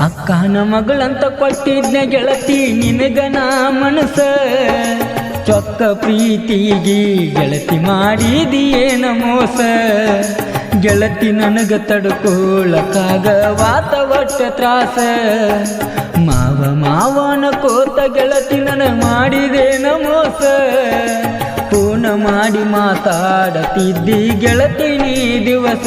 ಅಕ್ಕನ ಮಗಳಂತ ಕೊಟ್ಟಿದ್ನ ಗೆಳತಿ ನಿನಗನ ಮನಸ. ಚೊಕ್ಕ ಪ್ರೀತಿಗಿ ಗೆಳತಿ ಮಾಡಿದಿಯೇನ ಮೋಸ. ಗೆಳತಿ ನನಗ ವಾತ ವಟ್ಟ ತ್ರಾಸ. ಮಾವ ಮಾವನ ಕೋತ ಗೆಳತಿ ನನ ಮಾಡಿದೇನ ಮೋಸ. ಮಾಡಿ ಮಾತಾಡತಿದ್ದಿ ಗೆಳತಿ ನೀ ದಿವಸ.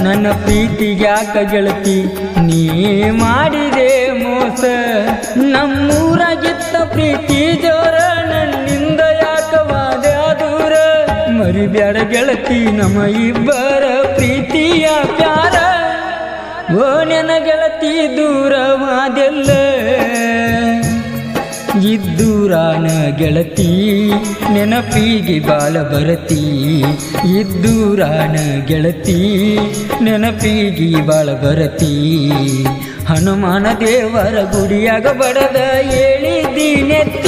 ನನ್ನ ಪ್ರೀತಿ ಯಾಕ ಗೆಳತಿ? ನೀ ಮಾಡಿದೆ ಮೋಸ. ನಮ್ಮೂರಾಗಿತ್ತ ಪ್ರೀತಿ ಜೋರ, ನನ್ನಿಂದ ಯಾಕವಾದ ದೂರ ಮರಿಬ್ಯಾಡ ಗೆಳತಿ ನಮ್ಮ ಇಬ್ಬರ ಪ್ರೀತಿಯ ಪ್ಯಾರ ಓ ನೆನ ಗೆಳತಿ ದೂರವಾದೆಲ್ಲ. ಇದ್ದೂರಾನ ಗೆಳತಿ, ನೆನಪಿಗೆ ಬಾಲ ಬರತಿ. ಇದ್ದೂರಾನ ಗೆಳತಿ, ನೆನಪಿಗೆ ಬಾಳ ಬರತಿ. ಹನುಮಾನ ದೇವರ ಗುಡಿಯಾಗ ಬಡದ ಹೇಳಿದ್ದೀನೆತ್ತಿ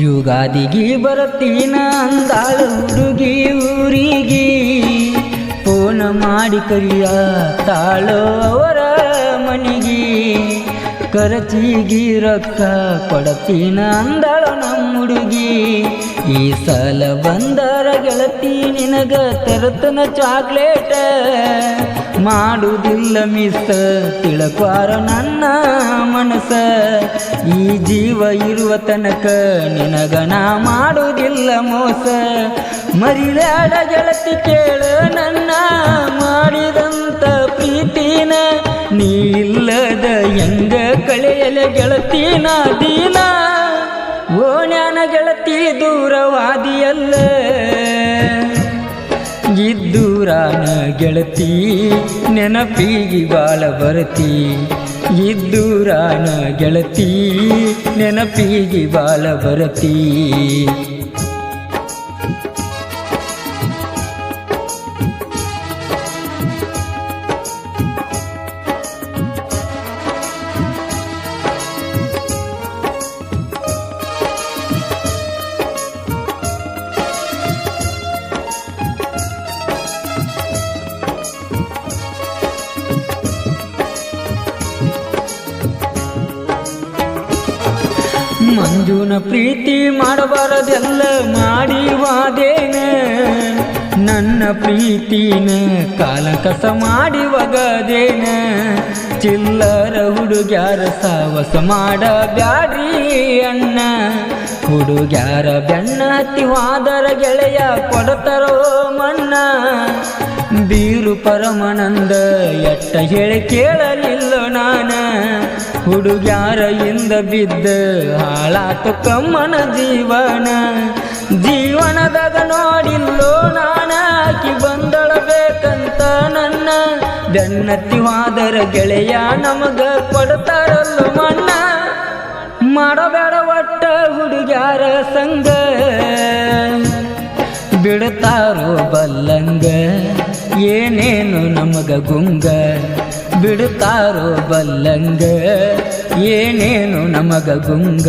ಯುಗಾದಿಗೆ ಬರತೀನ ಅಂದಾಳ ಹುಡುಗಿ ಊರಿಗೆ. ಫೋನ ಮಾಡಿ ಕರಿಯ ತಾಳೋ ಅವರ ಮನೆಗೆ. ಕರಚಿಗಿ ರೊಕ್ಕ ಕೊಡತೀನ ಅಂದಾಳ ನಮ್ಮ ಹುಡುಗಿ. ಈ ಸಲ ಬಂದರ ಗೆಳತಿ ನಿನಗ ತರತನ ಚಾಕ್ಲೇಟ ಮಾಡುವುದಿಲ್ಲ ಮಿಸ್ ತಿಳಕ್ವಾರ ನನ್ನ ಮನಸ ಈ ಜೀವ ಇರುವ ತನಕ ನಿನಗ ನಾ ಮಾಡುವುದಿಲ್ಲ ಮೋಸ. ಮರಿದಾಡ ಗೆಳತಿ ಕೇಳ ನನ್ನ ಮಾಡಿದಂತ ಪ್ರೀತಿನ. ನೀ ಇಲ್ಲದ ಹೆಂಗ ಕಳೆಯಲೆ ಗೆಳತಿನ ದೀನ. ಓ ಜ್ಞಾನ ಗೆಳತಿ ದೂರವಾದಿಯಲ್ಲ. ಇದ್ದೂರಾನ ಗೆಳತಿ ನೆನಪಿಗೆ ಬಾಳ ಬರತಿ. ಇದ್ದೂರಾನ ಗೆಳತಿ ನೆನಪಿಗೆ ಬಾಳ ಬರತಿ. ಮಂಜುನ ಪ್ರೀತಿ ಮಾಡಬಾರದೆಲ್ಲ ಮಾಡಿವಾದೇನ ನನ್ನ ಪ್ರೀತಿನ ಕಾಲಕಸ ಮಾಡಿವಾಗದೇನ ಚಿಲ್ಲರ ಹುಡುಗ್ಯಾರ ಸಾವಸ ಮಾಡಬ್ಯಾಡ್ರಿ ಅಣ್ಣ. ಹುಡುಗ್ಯಾರ ಬೆನ್ನ ಹತ್ತಿವಾದರ ಗೆಳೆಯ ಕೊಡತರೋ ಮಣ್ಣ. ಬೀರು ಪರಮನಂದ ಎಟ್ಟ ಹೇಳಿ ಕೇಳಲಿಲ್ಲ ನಾನ. ಹುಡುಗ್ಯಾರ ಇಂದ ಬಿದ್ದ ಹಾಳಾತು ಕಮ್ಮನ ಜೀವನ. ಜೀವನದಾಗ ನೋಡಿಲ್ಲೋ ನಾನಾಕಿ ಬಂದಳಬೇಕಂತ ನನ್ನ. ಬೆನ್ನತ್ತಿ ವಾದರ ಗೆಳೆಯ ನಮಗ ಕೊಡ್ತಾರಲ್ಲ ಮಣ್ಣ. ಮಾಡಬೇಡ ಒಟ್ಟ ಹುಡುಗ್ಯಾರ ಸಂಗ ಬಿಡ್ತಾರೋ ಬಲ್ಲಂಗ? ಏನೇನು ನಮಗ ಗುಂಗ? ಬಿಡ್ತಾರೋ ಬಲ್ಲಂಗ? ಏನೇನು ನಮಗ ಗುಂಗ?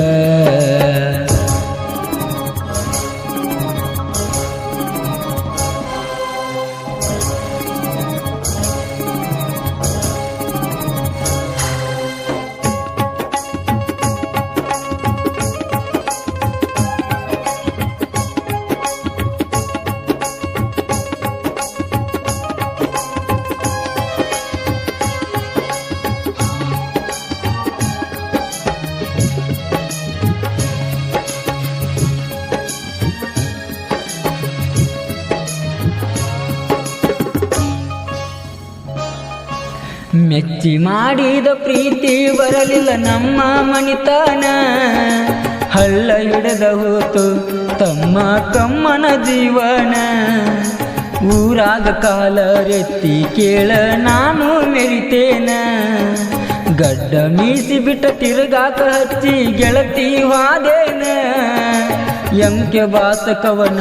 ಮೆಚ್ಚಿ ಮಾಡಿದ ಪ್ರೀತಿ ಬರಲಿಲ್ಲ ನಮ್ಮ ಮಣಿತನ. ಹಳ್ಳ ಹಿಡಿದ ಹೋತು ತಮ್ಮ ಕಮ್ಮನ ಜೀವನ. ಊರಾಗ ಕಾಲ ರೆತ್ತಿ ಕೇಳ ನಾನು ಮೆರಿತೇನ. ಗಡ್ಡ ಮೀಸಿ ಬಿಟ್ಟ ತಿರುಗಾಕ ಹಚ್ಚಿ ಗೆಳತಿ ವಾದೇನ. ಎಂಕೆ ಬಾಸಕವನ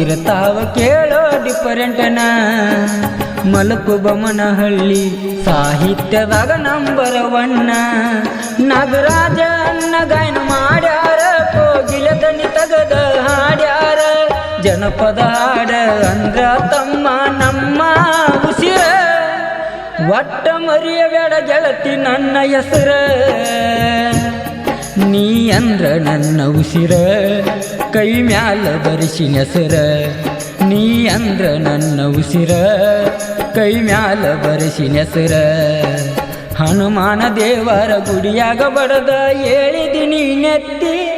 ಇರತಾವ ಕೇಳೋ ಡಿಫರೆಂಟನ ಮಲಕು ಬಮನಹಳ್ಳಿ ಸಾಹಿತ್ಯದಾಗ ನಂಬರ ಒನ್ನ ನಾಗರಾಜ ಗಾಯನ ಮಾಡ್ಯಾರ ಕೋಗಿಲ ದನಿ ತಗದ ಹಾಡ್ಯಾರ. ಜನಪದ ಹಾಡ ಅಂದ್ರ ತಮ್ಮ, ನಮ್ಮ ಉಸಿರ. ಒಟ್ಟ ಮರಿಯಬೇಡ ಗೆಳತಿ ನನ್ನ ಹೆಸರ. ನೀ ಅಂದ್ರ ನನ್ನ ಉಸಿರ, ಕೈ ಮ್ಯಾಲ ಬರಿಸಿನ ನೆಸರ. ನೀ ಅಂದ್ರ ನನ್ನ ಉಸಿರ, ಕೈ ಮ್ಯಾಲ ಬರಿಸಿನ ನೆಸರ. ಹನುಮಾನ ದೇವರ ಗುಡಿಯಾಗ ಬಡದ ಹೇಳಿದಿನಿ ನೆತ್ತಿ.